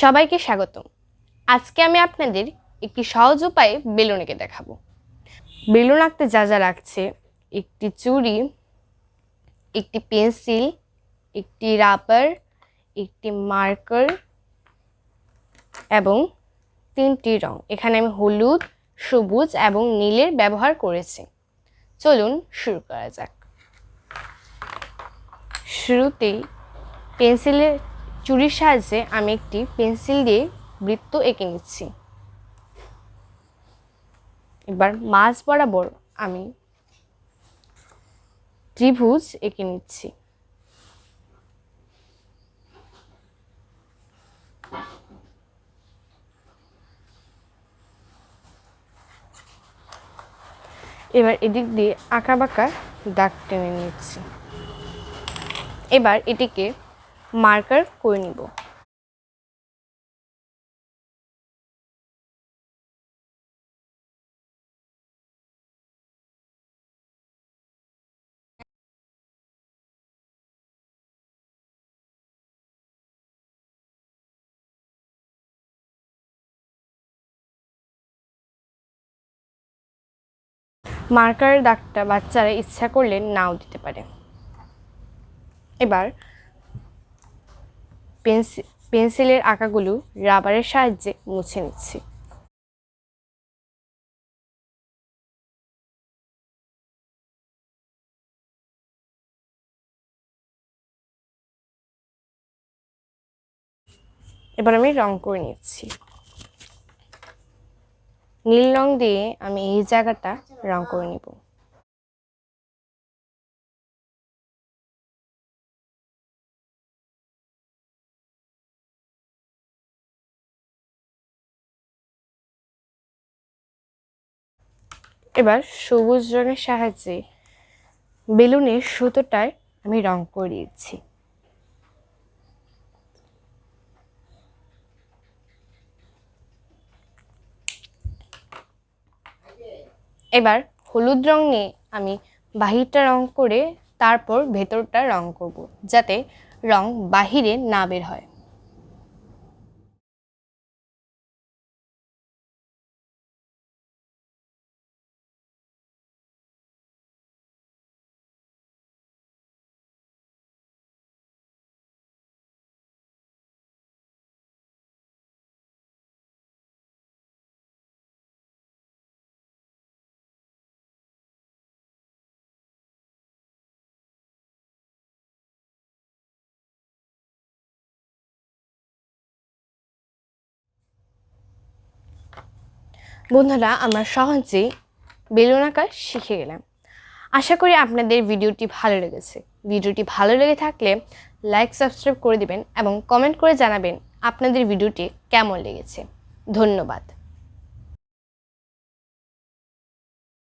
সবাইকে স্বাগতম। আজকে আমি আপনাদের একটি সহজ উপায়ে বেলুন এঁকে দেখাবো। বেলুন আঁকতে যা যা লাগছে, একটি চুড়ি, একটি পেন্সিল, একটি রাবার, একটি মার্কার এবং তিনটি রং। এখানে আমি হলুদ, সবুজ এবং নীলের ব্যবহার করেছি। চলুন শুরু করা যাক। শুরুতেই পেন্সিলের চুরির সাহায্যে আমি একটি পেন্সিল দিয়ে বৃত্ত এঁকে নিচ্ছি। এবার মাঝ বরাবর আমি ত্রিভুজ এঁকে নিচ্ছি। এবার এদিক দিয়ে আঁকা বাঁকা দাগ টেনে নিচ্ছি। এবার এটিকে মার্কার করে নিব। মার্কার দাগটা বাচ্চারা ইচ্ছা করলে নাও দিতে পারে। এবার পেন্সিল পেন্সিলের আঁকাগুলো রাবারের সাহায্যে মুছে নিচ্ছি। এবার আমি রং করে নিচ্ছি। নীল রং দিয়ে আমি এই জায়গাটা রং করে নিব। এবার সবুজ রঙের সাহায্যে বেলুনের সুতোটায় আমি রং করিয়েছি। এবার হলুদ রং নিয়ে আমি বাহিরটা রং করে তারপর ভেতরটা রং করব, যাতে রং বাহিরে না বের হয়। বন্ধুরা, আমরা সহজেই বেলুন আঁকা শিখে গেলাম। আশা করি আপনাদের ভিডিওটি ভালো লেগেছে। ভিডিওটি ভালো লেগে থাকলে লাইক সাবস্ক্রাইব করে দিবেন এবং কমেন্ট করে জানাবেন আপনাদের ভিডিওটি কেমন লেগেছে। ধন্যবাদ।